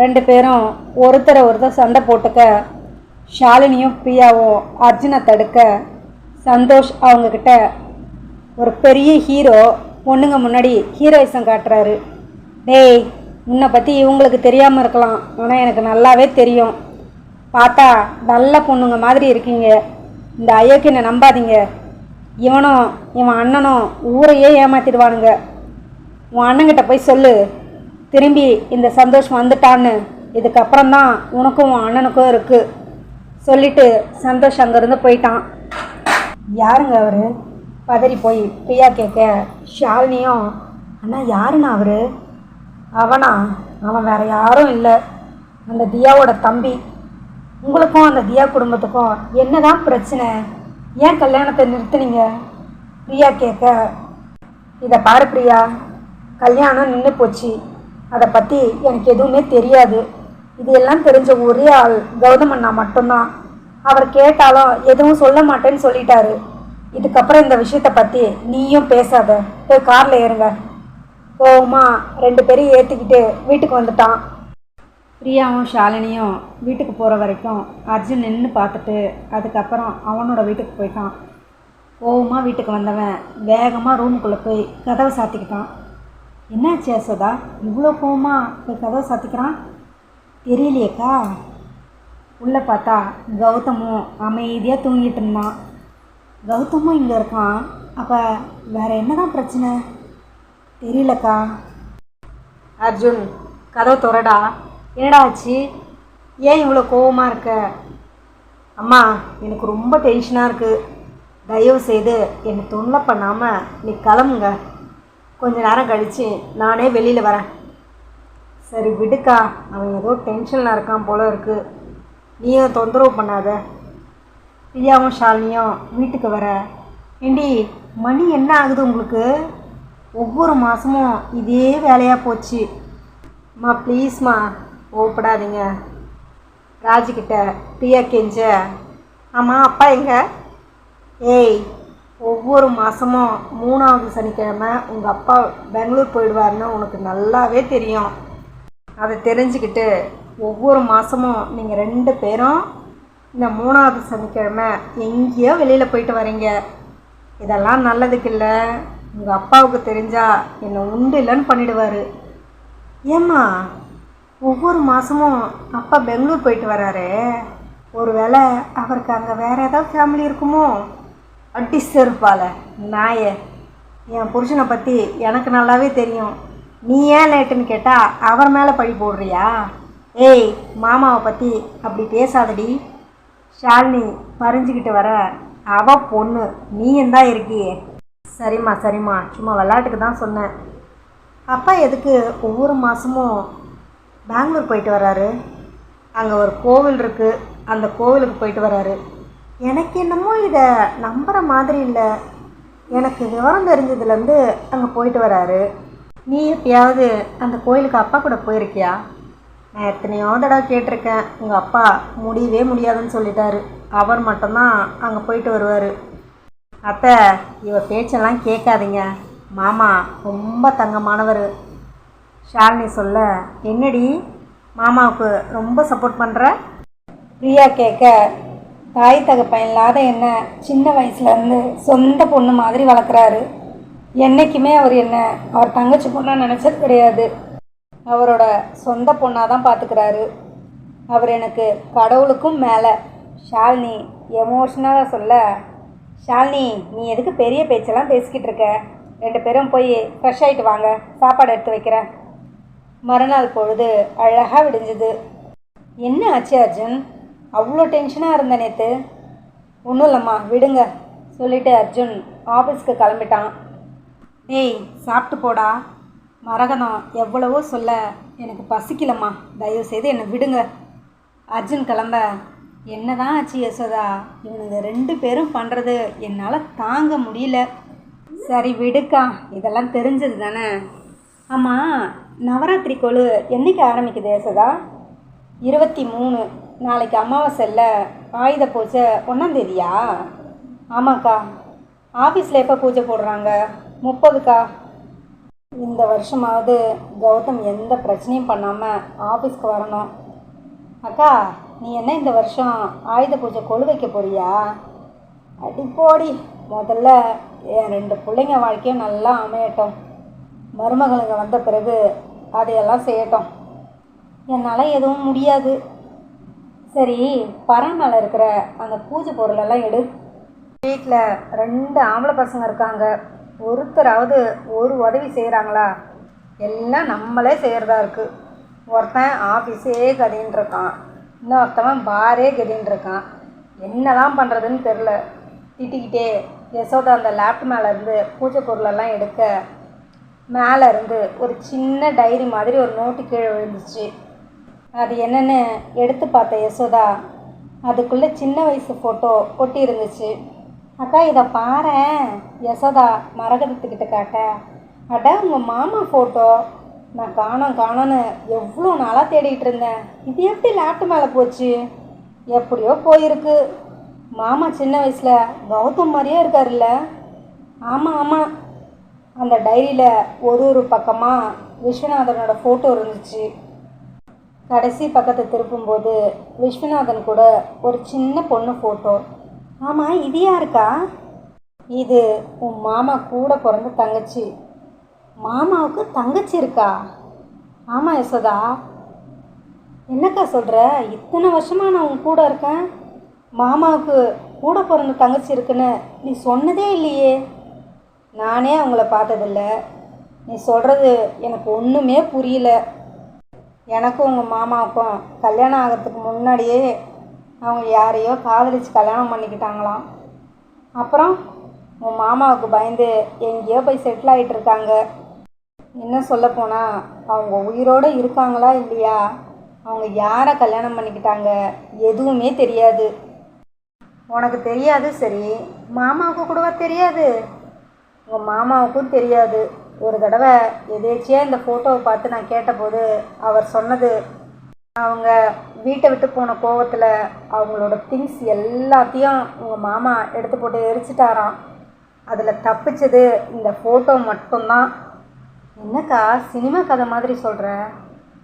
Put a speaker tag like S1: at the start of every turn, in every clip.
S1: ரெண்டு பேரும் ஒருத்தரை ஒருத்தர் சண்டை போட்டுக்க ஷாலினியும் பிரியாவும் அர்ஜுனை தடுக்க சந்தோஷ் அவங்கக்கிட்ட ஒரு பெரிய ஹீரோ பொண்ணுங்க முன்னாடி ஹீரோயிசம் காட்டுறாரு. டேய் உன்னை பற்றி இவங்களுக்கு தெரியாமல் இருக்கலாம். ஆனால் எனக்கு நல்லாவே தெரியும். பார்த்தா நல்ல பொண்ணுங்க மாதிரி இருக்கீங்க. இந்த அயோக்கியனை நம்பாதீங்க. இவனும் இவன் அண்ணனும் ஊரையே ஏமாத்திடுவானுங்க. உன் அண்ணங்கிட்ட போய் சொல்லு. திரும்பி இந்த சந்தோஷம் வந்துட்டான்னு இதுக்கப்புறம் தான் உனக்கும் அண்ணனுக்கும் இருக்குது சொல்லிட்டு சந்தோஷ் அங்கேருந்து போயிட்டான். யாருங்க அவர்? பதறி போய் பிரியா கேட்க ஷாலினியும் அண்ணா யாருண்ணா அவர்? அவனா? அவன் வேற யாரும் இல்லை. அந்த தியாவோட தம்பி. உங்களுக்கும் அந்த தியா குடும்பத்துக்கும் என்னதான் பிரச்சனை? ஏன் கல்யாணத்தை நிறுத்துனீங்க? பிரியா கேட்க இதை பாரு பிரியா. கல்யாணம் நின்று போச்சு. அதை பற்றி எனக்கு எதுவுமே தெரியாது. இது எல்லாம் தெரிஞ்ச ஒரே ஆள் கௌதம் அண்ணா மட்டும்தான். அவர் கேட்டாலும் எதுவும் சொல்ல மாட்டேன்னு சொல்லிட்டாரு. இதுக்கப்புறம் இந்த விஷயத்தை பற்றி நீயும் பேசாத. போய் காரில் ஏறுங்க. கோவமா ரெண்டு பேரையும் ஏற்றிக்கிட்டு வீட்டுக்கு வந்துட்டான். பிரியாவும் ஷாலினியும் வீட்டுக்கு போகிற வரைக்கும் அர்ஜுன் நின்று பார்த்துட்டு அதுக்கப்புறம் அவனோட வீட்டுக்கு போயிட்டான். கோவமாக வீட்டுக்கு வந்தவன் வேகமாக ரூமுக்குள்ளே போய் கதவை சாத்திக்கிட்டான். என்னாச்சு யசோதா இவ்வளோ கோவமாக இப்போ கதவை சாத்திக்கிறான்? தெரியலையேக்கா. உள்ளே பார்த்தா கௌதமும் அமைதியாக தூங்கிட்டு இருந்தான். கௌதமும் இங்கே இருக்கான். அப்போ வேறு என்ன தான் பிரச்சனை? தெரியலக்கா. அர்ஜுன் கதவை துறடா. என்னடா ஆச்சு? ஏன் இவ்வளோ கோவமாக இருக்க? அம்மா எனக்கு ரொம்ப டென்ஷனாக இருக்குது தயவு செய்து என்னை தொல்லை பண்ணாமல் நீ கிளம்புங்க. கொஞ்ச நேரம் கழித்து நானே வெளியில் வரேன். சரி விடுக்கா. அவன் ஏதோ டென்ஷனில் இருக்கான் போல இருக்குது நீயும் தொந்தரவு பண்ணாத. பிரியாவும் ஷாலினியும் வீட்டுக்கு வர. ஏண்டி மணி என்ன ஆகுது உங்களுக்கு? ஒவ்வொரு மாதமும் இதே வேலையாக போச்சு. அம்மா ப்ளீஸ்மா ஓப்படாதீங்க ராஜுக்கிட்ட பிரியா கெஞ்ச. ஆமாம் அப்பா எங்க? ஏய் ஒவ்வொரு மாதமும் மூணாவது சனிக்கிழமை உங்கள் அப்பா பெங்களூர் போயிடுவாருன்னு உனக்கு நல்லாவே தெரியும். அதை தெரிஞ்சுக்கிட்டு ஒவ்வொரு மாதமும் நீங்கள் ரெண்டு பேரும் இந்த மூணாவது சனிக்கிழமை எங்கேயோ வெளியில் போயிட்டு வரீங்க. இதெல்லாம் நல்லதுக்கு இல்லை. உங்கள் அப்பாவுக்கு தெரிஞ்சால் என்னை உண்டு இல்லைன்னு பண்ணிடுவார். ஏம்மா ஒவ்வொரு மாதமும் அப்பா பெங்களூர் போயிட்டு வராரு. ஒருவேளை அவருக்கு அங்கே வேறு ஏதாவது ஃபேமிலி இருக்குமோ? அட்டி செருப்பால நாயே. என் புருஷனை பற்றி எனக்கு நல்லாவே தெரியும். நீ ஏன் லேட்டுன்னு கேட்டால் அவர் மேலே பழி போடுறியா? ஏய் மாமாவை பற்றி அப்படி பேசாதடி. ஷாலினி பறிஞ்சுக்கிட்டு வர அவ பொண்ணு. நீயும் தான் இருக்கியே? சரிம்மா சரிம்மா. சும்மா விளையாட்டுக்கு தான் சொன்னேன். அப்பா எதுக்கு ஒவ்வொரு மாதமும் பெங்களூர் போயிட்டு வராரு அங்கே ஒரு கோவில் இருக்குது அந்த கோவிலுக்கு போயிட்டு வராரு எனக்கு என்னமோ இதை நம்புகிற மாதிரி இல்லை. எனக்கு விவரம் தெரிஞ்சதுலேருந்து அங்கே போயிட்டு வராரு. நீ எப்பயாவது அந்த கோயிலுக்கு அப்பா கூட போயிருக்கியா? நான் எத்தனையோ தடவை கேட்டிருக்கேன். உங்கள் அப்பா முடியவே முடியாதுன்னு சொல்லிட்டாரு. அவர் மட்டும்தான் அங்கே போயிட்டு வருவார். அத்தை இவ பேச்செல்லாம் கேட்காதீங்க. மாமா ரொம்ப தங்கமானவர். ஷாலினி சொல்ல என்னடி மாமாவுக்கு ரொம்ப சப்போர்ட் பண்ணுற பிரியா கேட்க தாய் தகப்பன் இல்லாத என்ன சின்ன வயசுலேருந்து சொந்த பொண்ணு மாதிரி வளர்க்குறாரு. என்றைக்குமே அவர் என்ன அவர் தங்கச்சி பொண்ணாக நினச்சது கிடையாது. அவரோட சொந்த பொண்ணாக தான் பார்த்துக்கிறாரு அவர் எனக்கு கடவுளுக்கும் மேலே. ஷாலினி எமோஷ்னலாக சொல்ல. ஷாலினி நீ எதுக்கு பெரிய பேச்செல்லாம் பேசிக்கிட்டு இருக்க? ரெண்டு பேரும் போய் ஃப்ரெஷ் ஆகிட்டு வாங்க. சாப்பாடு எடுத்து வைக்கிறேன். மறுநாள் பொழுது அழகாக விடிஞ்சுது. என்ன ஆச்சு அர்ஜுன்? அவ்வளோ டென்ஷனாக இருந்த நேற்று ஒன்றும் இல்லைம்மா விடுங்க சொல்லிட்டு அர்ஜுன் ஆஃபீஸ்க்கு கிளம்பிட்டான். டேய் சாப்பிட்டு போடா. மரகதம் எவ்வளவோ சொல்ல எனக்கு பசிக்கலம்மா. தயவு செய்து என்னை விடுங்க. அர்ஜுன் கிளம்ப என்ன தான் ஆச்சு யசோதா? இவனுங்க ரெண்டு பேரும் பண்ணுறது என்னால் தாங்க முடியல. சரி விடுக்கா. இதெல்லாம் தெரிஞ்சது தானே. ஆமாம் நவராத்திரி கொழு என்னைக்கு ஆரம்பிக்குது யசோதா? இருபத்தி மூணு. நாளைக்கு அமாவாசை இல்லை ஆயுத பூஜை ஒன்றாந்தேதியா ஆமாக்கா. ஆஃபீஸில் எப்போ பூஜை போடுறாங்க? முப்பதுக்கா? இந்த வருஷமாவது கௌதம் எந்த பிரச்சனையும் பண்ணாமல் ஆஃபீஸ்க்கு வரணும். அக்கா நீ என்ன இந்த வருஷம் ஆயுத பூஜை கொழு வைக்க போறியா? அடி போடி. முதல்ல என் ரெண்டு பிள்ளைங்க வாழ்க்கையும் நல்லா அமையட்டும். மருமகளுங்க வந்த பிறகு அதையெல்லாம் செய்யட்டும். என்னால் எதுவும் முடியாது. சரி பரண் மேலே இருக்கிற அந்த பூஜை பொருளெல்லாம் எடு. வீட்டில் ரெண்டு ஆம்பளை பசங்க இருக்காங்க. ஒருத்தராவது ஒரு உதவி செய்கிறாங்களா எல்லாம் நம்மளே செய்கிறதா இருக்குது ஒருத்தன் ஆஃபீஸே கதின்னு இருக்கான். இன்னொருத்தவன் பாரே கதின்னு இருக்கான். என்னதான் பண்ணுறதுன்னு தெரில திட்டிக்கிட்டே யசோதா அந்த லேப்ட் மேலேருந்து பூஜை பொருளெல்லாம் எடுக்க மேலேருந்து ஒரு சின்ன டைரி மாதிரி ஒரு நோட்டு கீழே விழுந்துச்சு. அது என்னென்னு எடுத்து பார்த்த யசோதா அதுக்குள்ளே சின்ன வயசு ஃபோட்டோ ஒட்டி இருந்துச்சு அக்கா இதை பாரேன் யசோதா மரகதத்துக்கிட்ட காட்ட அட உங்கள் மாமா ஃபோட்டோ நான் காணோம் காணோன்னு எவ்வளோ நாளாக தேடிட்டு இருந்தேன். இது எப்படி லேப்டு மேலே போச்சு? எப்படியோ போயிருக்கு. மாமா சின்ன வயசில் கௌதம் மாதிரியே இருக்காருல்ல. ஆமாம் ஆமாம் அந்த டைரியில் ஒரு ஒரு பக்கமாக விஸ்வநாதனோட ஃபோட்டோ இருந்துச்சு. கடைசி பக்கத்தை திருப்பும்போது விஸ்வநாதன் கூட ஒரு சின்ன பொண்ணு ஃபோட்டோ ஆமாம் இது யாருக்கா? இது உன் மாமா கூட பிறந்த தங்கச்சி. மாமாவுக்கு தங்கச்சி இருக்கா? ஆமாம் யசோதா. என்னக்கா சொல்கிற இத்தனை வருஷமாக நான் உன் கூட இருக்கேன். மாமாவுக்கு கூட பிறந்த தங்கச்சி இருக்குன்னு நீ சொன்னதே இல்லையே. நானே அவங்கள பார்த்ததில்ல. நீ சொல்கிறது எனக்கு ஒன்றுமே புரியல. எனக்கும் உங்கள் மாமாவுக்கும் கல்யாணம் ஆகிறதுக்கு முன்னாடியே அவங்க யாரையோ காதலிச்சு கல்யாணம் பண்ணிக்கிட்டாங்களாம். அப்புறம் உன் மாமாவுக்கு பயந்து எங்கேயோ போய் செட்டில் ஆகிட்டு இருக்காங்க. இன்னும் சொல்லப்போனால் அவங்க உயிரோடு இருக்காங்களா இல்லையா? அவங்க யாரை கல்யாணம் பண்ணிக்கிட்டாங்க எதுவுமே தெரியாது. உனக்கு தெரியாது சரி மாமாவுக்கு கூடவா தெரியாது? உங்கள் மாமாவுக்கும் தெரியாது. ஒரு தடவை எதேச்சியாக இந்த ஃபோட்டோவை பார்த்து நான் கேட்டபோது அவர் சொன்னது அவங்க வீட்டை விட்டு போன கோவத்தில் அவங்களோட திங்ஸ் எல்லாத்தையும் உங்கள் மாமா எடுத்து போட்டு எரிச்சிட்டாராம். அதில் தப்பிச்சது இந்த ஃபோட்டோ மட்டும்தான். என்னக்கா சினிமா கதை மாதிரி சொல்கிற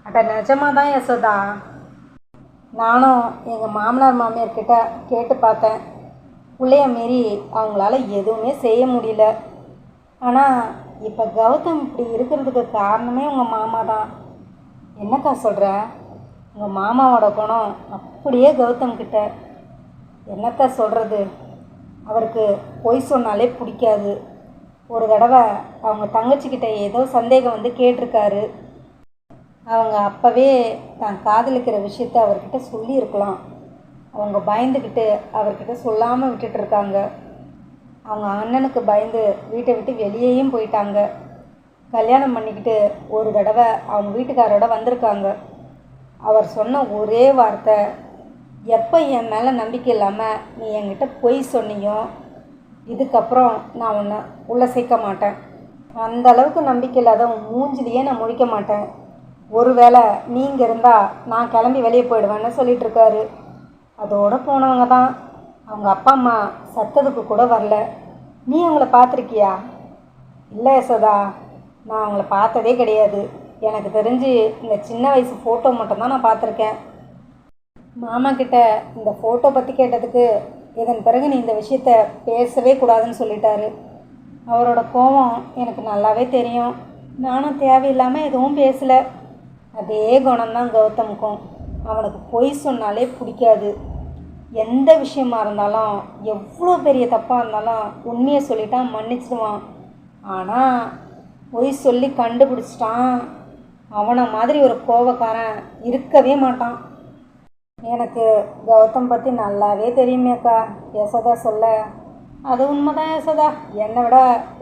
S1: அட நிஜமாக தான் யசோதா. நானும் எங்கள் மாமனார் மாமியார் கிட்ட கேட்டு பார்த்தேன். பிள்ளைய மீறி அவங்களால எதுவுமே செய்ய முடியல. ஆனால் இப்போ கௌதம் இப்படி இருக்கிறதுக்கு காரணமே உங்கள் மாமா தான். என்னக்கா சொல்கிற உங்கள் மாமாவோட குணம் அப்படியே கௌதம் கிட்ட. என்னக்கா சொல்கிறது அவருக்கு பொய் சொன்னாலே பிடிக்காது. ஒரு தடவை அவங்க தங்கச்சிக்கிட்ட ஏதோ சந்தேகம் வந்து கேட்டிருக்காரு. அவங்க அப்போவே தான் காதலிக்கிற விஷயத்த அவர்கிட்ட சொல்லியிருக்கலாம். அவங்க பயந்துக்கிட்டு அவர்கிட்ட சொல்லாமல் விட்டுட்டு இருக்காங்க. அவங்க அண்ணனுக்கு பயந்து வீட்டை விட்டு வெளியேயும் போயிட்டாங்க. கல்யாணம் பண்ணிக்கிட்டு ஒரு தடவை அவங்க வீட்டுக்காரோட வந்திருக்காங்க. அவர் சொன்ன ஒரே வார்த்தை எப்போ என் மேலே நம்பிக்கை இல்லாமல் நீ என்கிட்ட பொய் சொன்னியோ இதுக்கப்புறம் நான் உன்னை உள்ளே சேர்க்க மாட்டேன். அந்த அளவுக்கு நம்பிக்கை இல்லாத உன் மூஞ்சிலேயே நான் முழிக்க மாட்டேன். ஒருவேளை நீங்கள் இருந்தால் நான் கிளம்பி வெளியே போயிடுவேன்னு சொல்லிகிட்ருக்காரு அதோடு அதோட போனவங்க தான். அவங்க அப்பா அம்மா சத்ததுக்கு கூட வரல. நீ அவங்கள பார்த்துருக்கியா? இல்லை யசோதா நான் அவங்கள பார்த்ததே கிடையாது. எனக்கு தெரிஞ்சு இந்த சின்ன வயசு ஃபோட்டோ மட்டும்தான் நான் பார்த்துருக்கேன். மாமா கிட்ட இந்த ஃபோட்டோ பற்றி கேட்டதுக்கு இதன் பிறகு நீ இந்த விஷயத்த பேசவே கூடாதுன்னு சொல்லிட்டாரு. அவரோட கோபம் எனக்கு நல்லாவே தெரியும். நானும் தேவையில்லாமல் எதுவும் பேசலை. அதே குணம்தான் கௌதமுக்கும். அவனுக்கு பொய் சொன்னாலே பிடிக்காது. எந்த விஷயமா இருந்தாலும் எவ்வளோ பெரிய தப்பாக இருந்தாலும் உண்மையை சொல்லிட்டா மன்னிச்சிடுவான். ஆனால் பொய் சொல்லி கண்டுபிடிச்சிட்டான். அவனை மாதிரி ஒரு கோபக்காரன் இருக்கவே மாட்டான். எனக்கு கௌதம் பற்றி நல்லாவே தெரியுமேக்கா யசோதா சொல்ல. அது உண்மைதான் யசோதா என்னை விட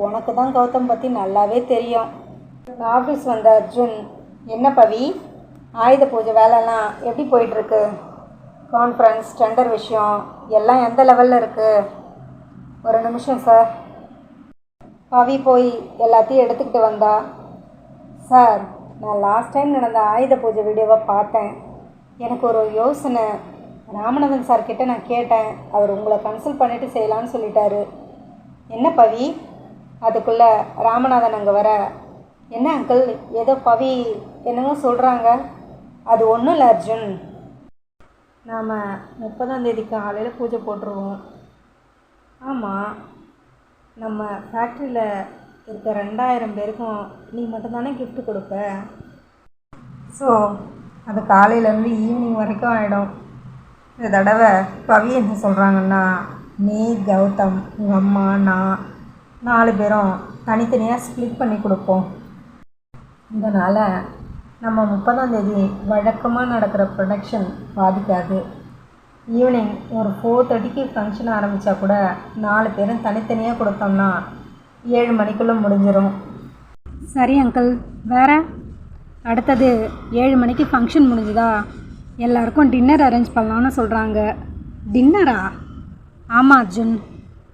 S1: உனக்கு தான் கௌதம் பற்றி நல்லாவே தெரியும். ஆஃபீஸ் வந்த அர்ஜுன் என்ன பவி? ஆயுத பூஜை வேலைலாம் எப்படி போயிட்டுருக்கு கான்ஃபரன்ஸ் டெண்டர் விஷயம் எல்லாம் எந்த லெவலில் இருக்குது ஒரு நிமிஷம் சார் பவி போய் எல்லாத்தையும் எடுத்துக்கிட்டு வந்தா சார் நான் லாஸ்ட் டைம் நடந்த ஆயுத பூஜை வீடியோவை பார்த்தேன். எனக்கு ஒரு யோசனை. ராமநாதன் சார்கிட்ட நான் கேட்டேன். அவர் உங்களை கன்சல்ட் பண்ணிவிட்டு செய்யலான்னு சொல்லிட்டாரு. என்ன பவி? அதுக்குள்ளே ராமநாதன் அங்கே வர என்ன அங்கிள் ஏதோ பவி என்னமோ சொல்கிறாங்க அது ஒன்றும் இல்லை அர்ஜுன். நாம் முப்பதாம் தேதி காலையில் பூஜை போட்டுருவோம். ஆமாம் நம்ம ஃபேக்ட்ரியில் இருக்க ரெண்டாயிரம் பேருக்கும் நீ மட்டும்தானே கிஃப்ட் கொடுப்ப? ஸோ அது காலையிலேருந்து ஈவினிங் வரைக்கும் ஆகிடும் இந்த தடவை பவி என்ன சொல்கிறாங்கன்னா நீ கௌதம் உங்கள் அம்மா நான் நாலு பேரும் தனித்தனியாக ஸ்ப்ளிட் பண்ணி கொடுப்போம். இதனால் நம்ம முப்பதாம் தேதி வழக்கமாக நடக்கிற ப்ரொடக்ஷன் பாதிக்காது. ஈவினிங் ஒரு ஃபோர் தேர்ட்டிக்கு ஃபங்க்ஷன் ஆரம்பித்தா கூட நாலு பேரும் தனித்தனியாக கொடுத்தோம்னா ஏழு மணிக்குள்ளே முடிஞ்சிடும் சரி அங்கிள் வேற? அடுத்தது ஏழு மணிக்கு ஃபங்க்ஷன் முடிஞ்சுதா? எல்லாருக்கும் டின்னர் அரேஞ்ச் பண்ணலான்னு சொல்கிறாங்க டின்னரா ஆமாம் அர்ஜுன்.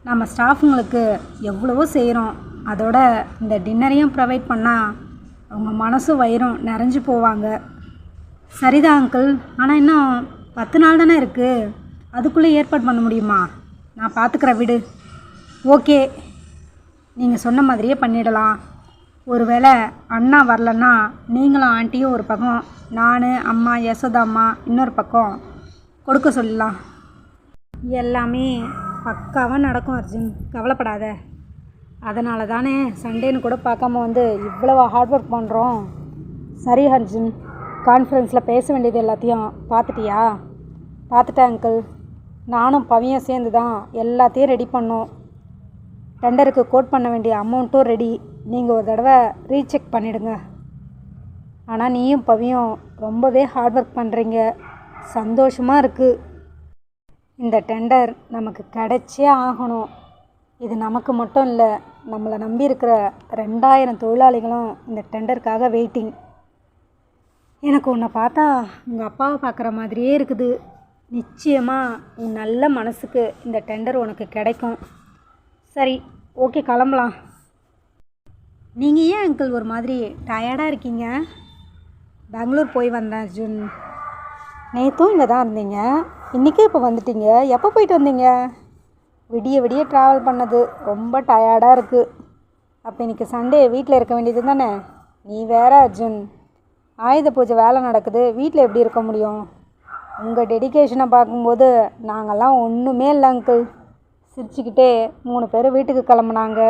S1: நம்ம ஸ்டாஃபுங்களுக்கு எவ்வளவோ செய்கிறோம் அதோட இந்த டின்னரையும் ப்ரொவைட் பண்ணால் அவங்க மனசும் வயிறும் நிறைஞ்சு போவாங்க. சரிதான் அங்கிள் ஆனால் இன்னும் பத்து நாள் தானே இருக்குது அதுக்குள்ளே ஏற்பாடு பண்ண முடியுமா? நான் பார்த்துக்கிறேன் விடு. ஓகே. நீங்கள் சொன்ன மாதிரியே பண்ணிடலாம். ஒருவேளை அண்ணா வரலன்னா நீங்களும் ஆண்டியும் ஒரு பக்கம் நான் அம்மா யசோதா அம்மா இன்னொரு பக்கம் கொடுக்க சொல்லலாம் எல்லாமே பக்காவாக நடக்கும் அர்ஜுன். கவலைப்படாத. அதனால தானே சண்டேன்னு கூட பார்க்காம வந்து இவ்வளோ ஹார்ட் ஒர்க் பண்ணுறோம் சரி அர்ஜுன். கான்ஃபரன்ஸில் பேச வேண்டியது எல்லாத்தையும் பார்த்துட்டியா? பார்த்துட்டேன் அங்கிள் நானும் பவியும் சேர்ந்து தான் எல்லாத்தையும் ரெடி பண்ணோம். டெண்டருக்கு கோட் பண்ண வேண்டிய அமௌண்ட்டும் ரெடி நீங்கள் ஒரு தடவை ரீசெக் பண்ணிவிடுங்க ஆனால் நீயும் பவியும் ரொம்பவே ஹார்ட் ஒர்க் பண்ணுறீங்க சந்தோஷமாக இருக்குது இந்த டெண்டர் நமக்கு கிடைச்சே ஆகணும். இது நமக்கு மட்டும் இல்லை நம்மளை நம்பி இருக்கிற ரெண்டாயிரம் தொழிலாளிகளும் இந்த டெண்டருக்காக வெயிட்டிங் எனக்கு உன்னை பார்த்தா உங்கள் அப்பாவை பார்க்குற மாதிரியே இருக்குது. நிச்சயமாக உன் நல்ல மனசுக்கு இந்த டெண்டர் உனக்கு கிடைக்கும். சரி ஓகே கிளம்பலாம். நீங்கள் ஏன் அங்கிள் ஒரு மாதிரி டயர்டாக இருக்கீங்க? பெங்களூர் போய் வந்தேன் அர்ஜுன் நேற்றும் இங்கே தான் இருந்தீங்க. இன்றைக்கே இப்போ வந்துட்டீங்க. எப்போ போயிட்டு வந்தீங்க? விடிய விடிய ட்ராவல் பண்ணது. ரொம்ப டயர்டாக இருக்குது அப்போ இன்றைக்கி சண்டே வீட்டில் இருக்க வேண்டியது தானே? நீ வேற அர்ஜுன். ஆயுத பூஜை வேலை நடக்குது. வீட்டில் எப்படி இருக்க முடியும்? உங்கள் டெடிகேஷனை பார்க்கும்போது நாங்கள்லாம் ஒன்றுமே இல்லை அங்கிள் சிரிச்சுக்கிட்டே மூணு பேரும் வீட்டுக்கு கிளம்புனாங்க.